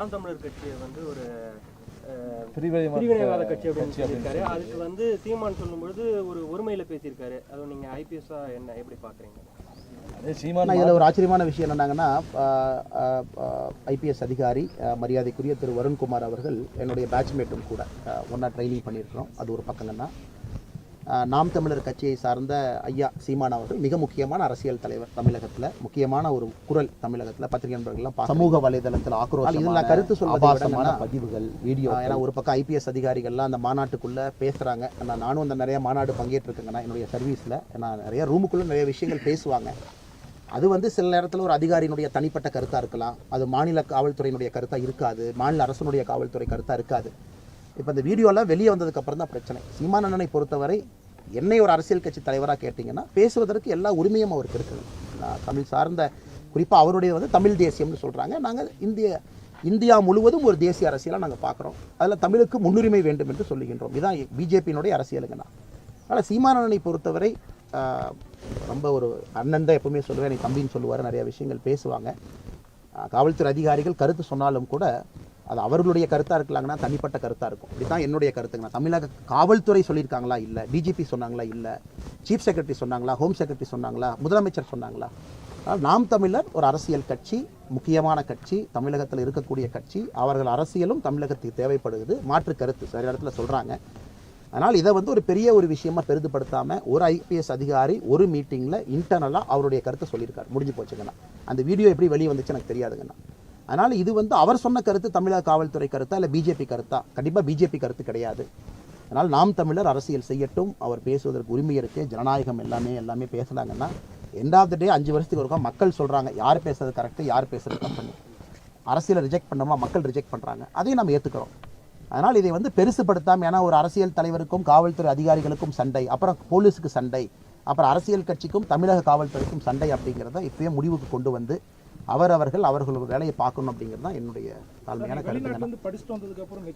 நாம் தமிழர் கட்சியை வந்து ஒரு பிரிவினைவாத கட்சி அப்படின்னு சொல்லியிருக்காரு. அதுக்கு வந்து சீமான் சொல்லும்பொழுது ஒரு ஒருமையில பேசியிருக்காரு. அதுவும் நீங்க ஐபிஎஸ்ஸா என்ன எப்படி பாக்குறீங்க? அதே சீமான் ஆனால் இதில் ஒரு ஆச்சரியமான விஷயம் என்னன்னாங்கன்னா ஐபிஎஸ் அதிகாரி மரியாதைக்குரிய திரு வருண்குமார் அவர்கள் என்னுடைய பேட்ச்மேட்டும் கூட ஒன்றா ட்ரைனிங் பண்ணியிருக்கிறோம். அது ஒரு பக்கங்கன்னா அஹ், நாம் தமிழர் கட்சியை சார்ந்த ஐயா சீமான் அவர்கள் மிக முக்கியமான அரசியல் தலைவர் தமிழகத்தில் முக்கியமான ஒரு குரல் தமிழகத்தில் பத்திரிகை நண்பர்கள்லாம் சமூக வலைதளத்தில் ஆக்ரோஷம் இதில் நான் கருத்து சொல்வதை பதிவுகள் வீடியோ ஏன்னா ஒரு பக்கம் ஐபிஎஸ் அதிகாரிகள்லாம் அந்த மாநாட்டுக்குள்ளே பேசுகிறாங்க நான் நானும் அந்த நிறைய மாநாடு பங்கேற்றிருக்கேங்கண்ணா என்னுடைய சர்வீஸில் நான் நிறைய ரூமுக்குள்ளே நிறைய விஷயங்கள் பேசுவாங்க. அது வந்து சில நேரத்தில் ஒரு அதிகாரியினுடைய தனிப்பட்ட கருத்தாக இருக்கலாம். அது மாநில காவல்துறையினுடைய கருத்தாக இருக்காது. மாநில அரசனுடைய காவல்துறை கருத்தாக இருக்காது. இப்போ இந்த வீடியோலாம் வெளியே வந்ததுக்கு அப்புறம் தான் பிரச்சனை. சீமான் அண்ணனை பொறுத்தவரை என்னை ஒரு அரசியல் கட்சி தலைவராக கேட்டிங்கன்னா பேசுவதற்கு எல்லா உரிமையும் அவருக்கு இருக்குது. நான் தமிழ் சார்ந்த குறிப்பாக அவருடைய வந்து தமிழ் தேசியம்னு சொல்கிறாங்க நாங்கள் இந்திய இந்தியா முழுவதும் ஒரு தேசிய அரசியலாக நாங்கள் பார்க்குறோம் அதில் தமிழுக்கு முன்னுரிமை வேண்டும் என்று சொல்லுகின்றோம். இதுதான் பிஜேபியினுடைய அரசியலுங்கண்ணா ஆனால் சீமானனை பொறுத்தவரை ரொம்ப ஒரு அண்ணன் தான் எப்பவுமே சொல்லுவேன். எனக்கு தம்பின்னு சொல்லுவார். நிறைய விஷயங்கள் பேசுவாங்க. காவல்துறை அதிகாரிகள் கருத்து சொன்னாலும் கூட அது அவர்களுடைய கருத்தாக இருக்கலாங்கன்னா தனிப்பட்ட கருத்தாக இருக்கும். இதுதான் என்னுடைய கருத்துங்கண்ணா தமிழக காவல்துறை சொல்லியிருக்காங்களா? இல்லை. டிஜிபி சொன்னாங்களா? இல்லை. சீஃப் செக்ரட்டரி சொன்னாங்களா? ஹோம் செக்ரட்டரி சொன்னாங்களா? முதலமைச்சர் சொன்னாங்களா? ஆனால் நாம் தமிழர் ஒரு அரசியல் கட்சி முக்கியமான கட்சி தமிழகத்தில் இருக்கக்கூடிய கட்சி. அவர்கள் அரசியலும் தமிழகத்துக்கு தேவைப்படுகிறது. மாற்று கருத்து. சில இடத்துல சொல்கிறாங்க அதனால் இதை வந்து ஒரு பெரிய ஒரு விஷயமா பெரிதுபடுத்தாமல் ஒரு ஐபிஎஸ் அதிகாரி ஒரு மீட்டிங்கில் இன்டர்னலாக அவருடைய கருத்தை சொல்லியிருக்காரு. முடிஞ்சு போச்சுங்கண்ணா. அந்த வீடியோ எப்படி வெளியே வந்துச்சு எனக்கு தெரியாதுங்கண்ணா. அதனால் இது வந்து அவர் சொன்ன கருத்து தமிழக காவல்துறை கருத்தா இல்லை பிஜேபி கருத்தா? கண்டிப்பாக பிஜேபி கருத்து கிடையாது. அதனால் நாம் தமிழர் அரசியல் செய்யட்டும். அவர் பேசுவதற்கு உரிமை இருக்குது ஜனநாயகம் எல்லாமே எல்லாமே பேசுனாங்கன்னா எண்ட் ஆஃப் த டே அஞ்சு வருஷத்துக்கு ஒருக்கா மக்கள் சொல்கிறாங்க யார் பேசுறது கரெக்டு யார் பேசுறது கம்பெனி அரசியலை ரிஜெக்ட் பண்ணோமா மக்கள் ரிஜெக்ட் பண்ணுறாங்க அதையும் நம்ம ஏற்றுக்கிறோம் அதனால் இதை வந்து பெருசுப்படுத்தாமல் ஏன்னா ஒரு அரசியல் தலைவருக்கும் காவல்துறை அதிகாரிகளுக்கும் சண்டை அப்புறம் போலீஸுக்கு சண்டை அப்புறம் அரசியல் கட்சிக்கும் தமிழக காவல்துறைக்கும் சண்டை அப்படிங்கிறத இப்போயே முடிவுக்கு கொண்டு வந்து அவரவர்கள் அவர்களோட வேலையை பார்க்கணும் அப்படிங்கிறது தான் என்னுடைய தாழ்மையான கருத்துங்க